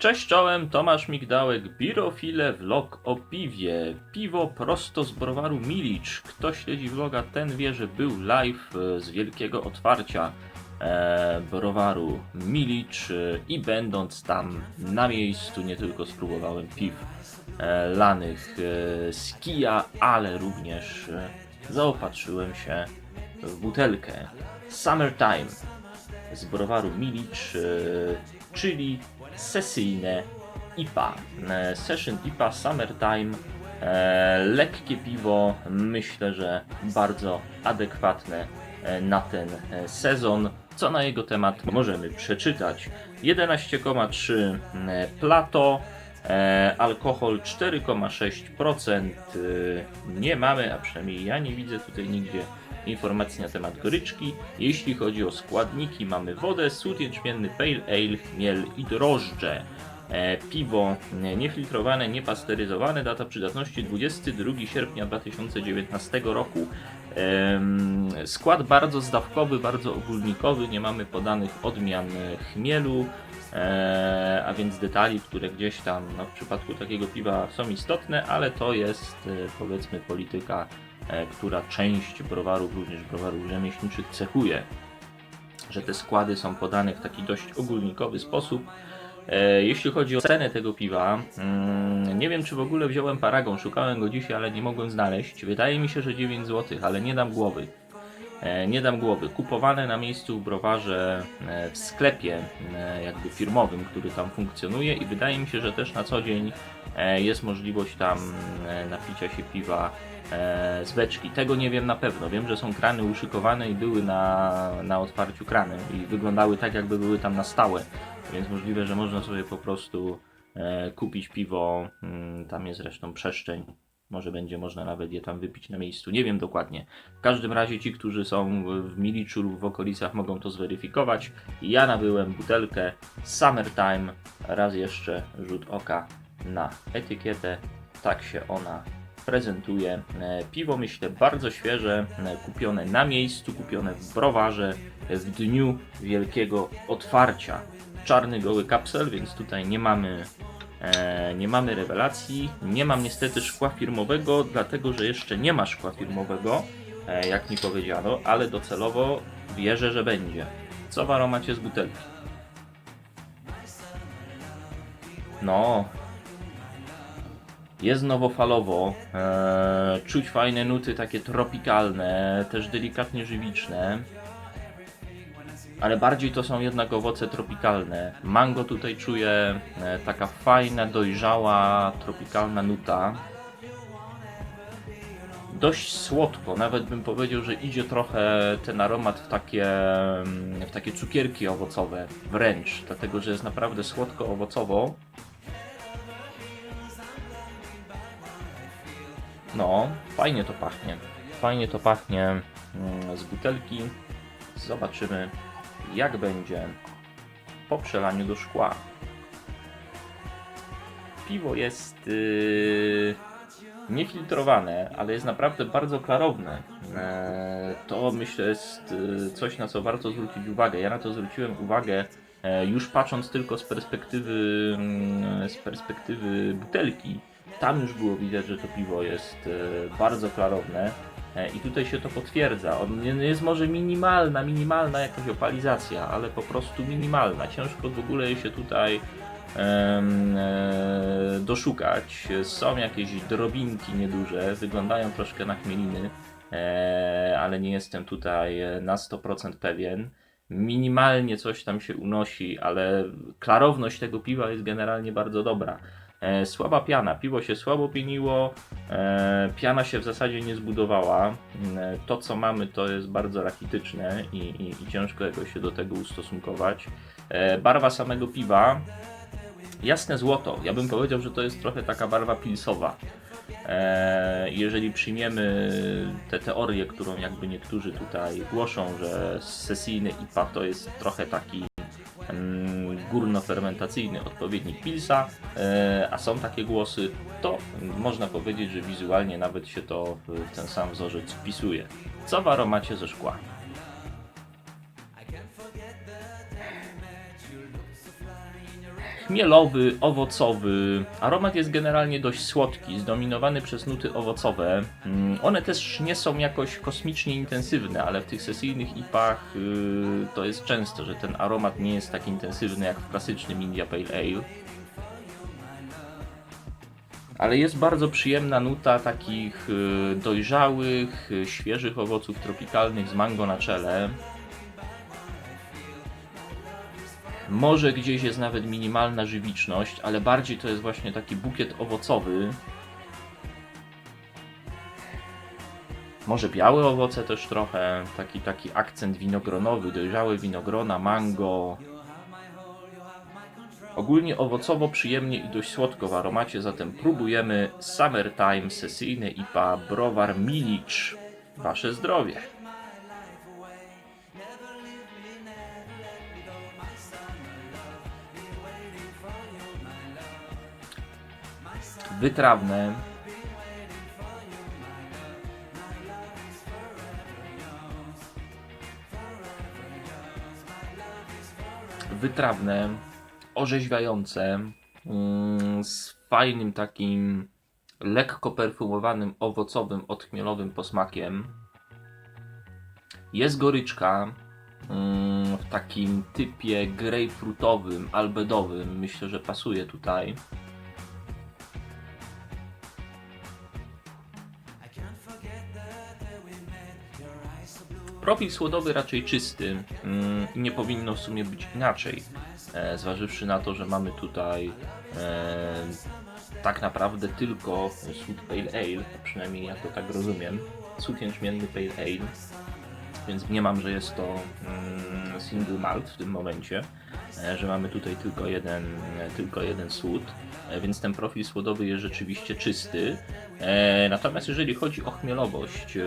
Cześć czołem, Tomasz Migdałek, Birofile, vlog o piwie. Piwo prosto z browaru Milicz. Kto śledzi vloga, ten wie, że był live e, z wielkiego otwarcia e, browaru Milicz e, i będąc tam na miejscu nie tylko spróbowałem piw lanych z kija, ale również zaopatrzyłem się w butelkę Summertime z browaru Milicz, czyli sesyjne IPA. E, Session IPA Summertime. E, lekkie piwo, myślę, że bardzo adekwatne e, na ten sezon. Co na jego temat możemy przeczytać? 11,3 e, Plato, alkohol 4,6%. e, Nie mamy, a przynajmniej ja nie widzę tutaj nigdzie informacji na temat goryczki. Jeśli chodzi o składniki, mamy wodę, sód jęczmienny, pale ale, chmiel i drożdże. E, piwo e, niefiltrowane, niepasteryzowane, data przydatności 22 sierpnia 2019 roku. Em, skład bardzo zdawkowy, bardzo ogólnikowy, nie mamy podanych odmian e, chmielu, e, a więc detali, które gdzieś tam no, w przypadku takiego piwa są istotne, ale to jest e, powiedzmy polityka e, która część browarów, również browarów rzemieślniczych cechuje, że te składy są podane w taki dość ogólnikowy sposób. E, Jeśli chodzi o cenę tego piwa, mm, nie wiem czy w ogóle wziąłem paragon, szukałem go dzisiaj, ale nie mogłem znaleźć. Wydaje mi się, że 9 zł, ale nie dam głowy. E, Nie dam głowy. Kupowane na miejscu browarze e, w sklepie e, jakby firmowym, który tam funkcjonuje i wydaje mi się, że też na co dzień jest możliwość tam napicia się piwa z beczki. Tego nie wiem na pewno. Wiem, że są krany uszykowane i były na, na otwarciu krany i wyglądały tak, jakby były tam na stałe. Więc możliwe, że można sobie po prostu kupić piwo. Mm, Tam jest zresztą przestrzeń. Może będzie można nawet je tam wypić na miejscu. Nie wiem dokładnie. W każdym razie ci, którzy są w Miliczu lub w okolicach mogą to zweryfikować. Ja nabyłem butelkę Summertime. Raz jeszcze rzut oka na etykietę. Tak się ona prezentuje. E, Piwo myślę bardzo świeże, e, kupione na miejscu, kupione w browarze w dniu wielkiego otwarcia. Czarny goły kapsel, więc tutaj nie mamy nie mamy rewelacji. Nie mam niestety szkła firmowego, dlatego że jeszcze nie ma szkła firmowego, e, jak mi powiedziano, ale docelowo wierzę, że będzie. Co w aromacie z butelki? No. Jest nowofalowo, e, czuć fajne nuty takie tropikalne, też delikatnie żywiczne ale bardziej to są jednak owoce tropikalne. Mango tutaj czuję e, taka fajna, dojrzała, tropikalna nuta. Dość słodko, nawet bym powiedział, że idzie trochę ten aromat w takie, mm, w takie cukierki owocowe, wręcz, dlatego że jest naprawdę słodko owocowo. No, fajnie to pachnie. Fajnie to pachnie mm, z butelki. Zobaczymy, jak będzie po przelaniu do szkła. Piwo jest yy, niefiltrowane, ale jest naprawdę bardzo klarowne. E, to myślę jest yy, coś, na co warto zwrócić uwagę. Ja na to zwróciłem uwagę e, już patrząc tylko z perspektywy, mm, z perspektywy butelki. Tam już było widać, że to piwo jest e, bardzo klarowne. E, I tutaj się to potwierdza. Jest może minimalna, minimalna jakaś opalizacja, ale po prostu minimalna. Ciężko w ogóle się tutaj e, doszukać. Są jakieś drobinki nieduże, wyglądają troszkę na chmieliny, ale nie jestem tutaj na 100% pewien. Minimalnie coś tam się unosi, ale klarowność tego piwa jest generalnie bardzo dobra. E, słaba piana, piwo się słabo pieniło, e, piana się w zasadzie nie zbudowała. E, to co mamy to jest bardzo rachityczne i, i, i ciężko jakoś się do tego ustosunkować. E, barwa samego piwa, jasne złoto. Ja bym powiedział, że to jest trochę taka barwa pilsowa. E, jeżeli przyjmiemy tę teorię, którą jakby niektórzy tutaj głoszą, że sesyjny IPA to jest trochę taki mm, górnofermentacyjny odpowiednik pilsa, e, a są takie głosy, to można powiedzieć, że wizualnie nawet się to w ten sam wzorzec wpisuje. Co w aromacie ze szkła? Chmielowy, owocowy. Aromat jest generalnie dość słodki, zdominowany przez nuty owocowe. Mm, One też nie są jakoś kosmicznie intensywne, ale w tych sesyjnych IPach yy, to jest często, że ten aromat nie jest tak intensywny jak w klasycznym India Pale Ale. Ale jest bardzo przyjemna nuta takich y, dojrzałych, y, świeżych owoców tropikalnych z mango na czele. Może gdzieś jest nawet minimalna żywiczność, ale bardziej to jest właśnie taki bukiet owocowy. Może białe owoce też trochę, taki, taki akcent winogronowy, dojrzałe winogrona, mango. Ogólnie owocowo, przyjemnie i dość słodko w aromacie, zatem próbujemy Summertime sesyjne IPA Browar Milicz. Wasze zdrowie. Wytrawne. Wytrawne, orzeźwiające, mm, z fajnym takim lekko perfumowanym, owocowym, odchmielowym posmakiem. Jest goryczka mm, w takim typie grejpfrutowym, albedowym. Myślę, że pasuje tutaj. Profil słodowy raczej czysty mm, i nie powinno w sumie być inaczej, e, zważywszy na to, że mamy tutaj e, tak naprawdę tylko sód Pale Ale, przynajmniej ja to tak rozumiem, sód jęczmienny Pale Ale, więc nie mam, że jest to mm, single malt w tym momencie, e, że mamy tutaj tylko jeden, e, tylko jeden sód, e, więc ten profil słodowy jest rzeczywiście czysty. Natomiast jeżeli chodzi o chmielowość,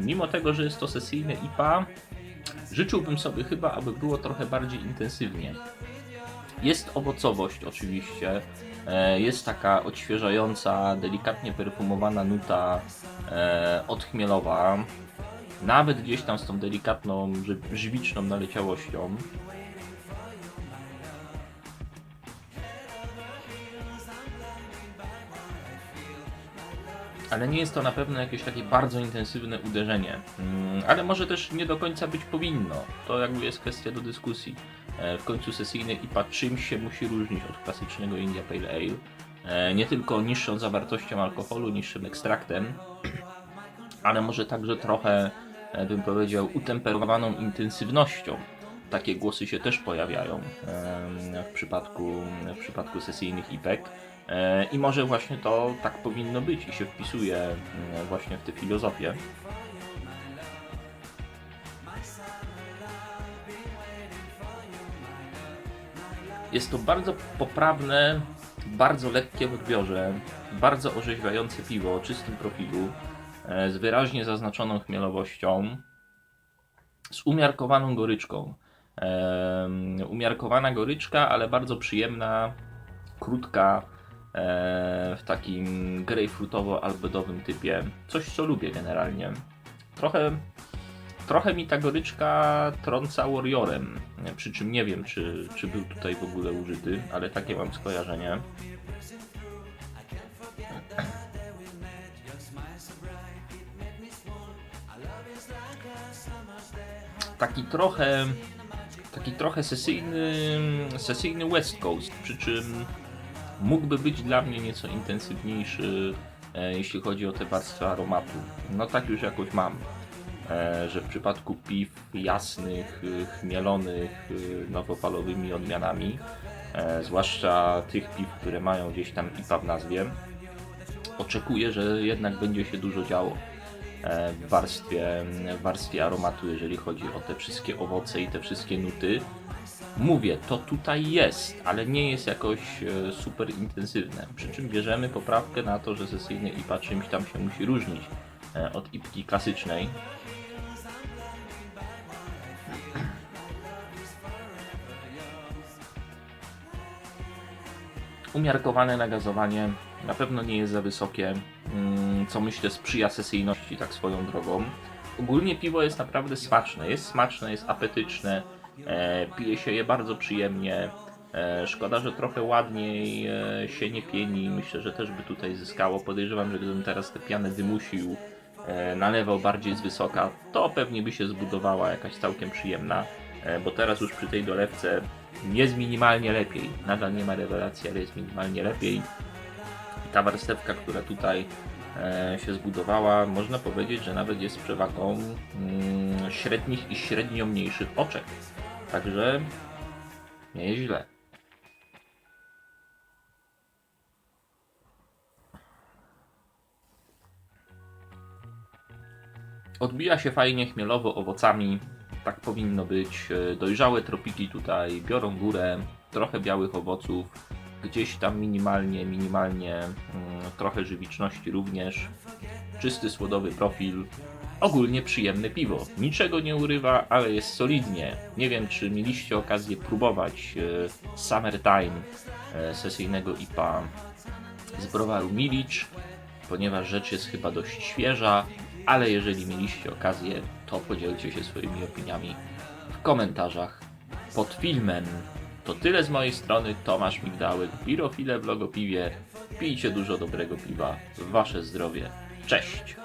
mimo tego, że jest to sesyjne IPA, życzyłbym sobie chyba, aby było trochę bardziej intensywnie. Jest owocowość oczywiście, jest taka odświeżająca, delikatnie perfumowana nuta odchmielowa, nawet gdzieś tam z tą delikatną, ży- żywiczną naleciałością. Ale nie jest to na pewno jakieś takie bardzo intensywne uderzenie. Mm, Ale może też nie do końca być powinno. To jakby jest kwestia do dyskusji. E, W końcu sesyjny IPA czymś się musi różnić od klasycznego India Pale Ale. E, Nie tylko niższą zawartością alkoholu, niższym ekstraktem, ale może także trochę, e, bym powiedział, utemperowaną intensywnością. Takie głosy się też pojawiają w przypadku, w przypadku sesyjnych IPek. E, I może właśnie to tak powinno być i się wpisuje właśnie w tę filozofię. Jest to bardzo poprawne, bardzo lekkie w odbiorze, bardzo orzeźwiające piwo o czystym profilu, z wyraźnie zaznaczoną chmielowością, z umiarkowaną goryczką. Em, Umiarkowana goryczka, ale bardzo przyjemna, krótka, e, w takim grejpfrutowo-albedowym typie. Coś, co lubię generalnie. Trochę, trochę mi ta goryczka trąca Warriorem, przy czym nie wiem, czy, czy był tutaj w ogóle użyty, ale takie mam skojarzenie. Taki trochę, taki trochę sesyjny, sesyjny West Coast, przy czym mógłby być dla mnie nieco intensywniejszy, e, jeśli chodzi o te warstwy aromatu. No tak już jakoś mam, e, że w przypadku piw jasnych, y, chmielonych, y, nowopalowymi odmianami, e, zwłaszcza tych piw, które mają gdzieś tam IPA w nazwie, oczekuję, że jednak będzie się dużo działo e, w warstwie, warstwie aromatu, jeżeli chodzi o te wszystkie owoce i te wszystkie nuty. Mówię, to tutaj jest, ale nie jest jakoś e, super intensywne. Przy czym bierzemy poprawkę na to, że sesyjny IPA czymś tam się musi różnić e, od IPki klasycznej. Umiarkowane nagazowanie na pewno nie jest za wysokie, mm, co myślę sprzyja sesyjności tak swoją drogą. Ogólnie piwo jest naprawdę smaczne, jest smaczne, jest apetyczne, e, pije się je bardzo przyjemnie. E, szkoda, że trochę ładniej e, się nie pieni. Myślę, że też by tutaj zyskało. Podejrzewam, że gdybym teraz tę pianę dymusił, nalewał bardziej z wysoka, to pewnie by się zbudowała jakaś całkiem przyjemna. Bo teraz już przy tej dolewce jest minimalnie lepiej. Nadal nie ma rewelacji, ale jest minimalnie lepiej. Ta warstewka, która tutaj e, się zbudowała, można powiedzieć, że nawet jest przewagą mm, średnich i średnio mniejszych oczek. Także nie jest źle. Odbija się fajnie chmielowo owocami. Tak powinno być. E, Dojrzałe tropiki tutaj biorą górę. Trochę białych owoców. Gdzieś tam minimalnie, minimalnie mm, trochę żywiczności również. Czysty słodowy profil. Ogólnie przyjemne piwo. Niczego nie urywa, ale jest solidnie. Nie wiem, czy mieliście okazję próbować e, Summertime e, sesyjnego IPA z browaru Milicz, ponieważ rzecz jest chyba dość świeża, ale jeżeli mieliście okazję, to podzielcie się swoimi opiniami w komentarzach pod filmem. To tyle z mojej strony, Tomasz Migdałek, Pirofile w Logopiwie. Pijcie dużo dobrego piwa, wasze zdrowie. Cześć!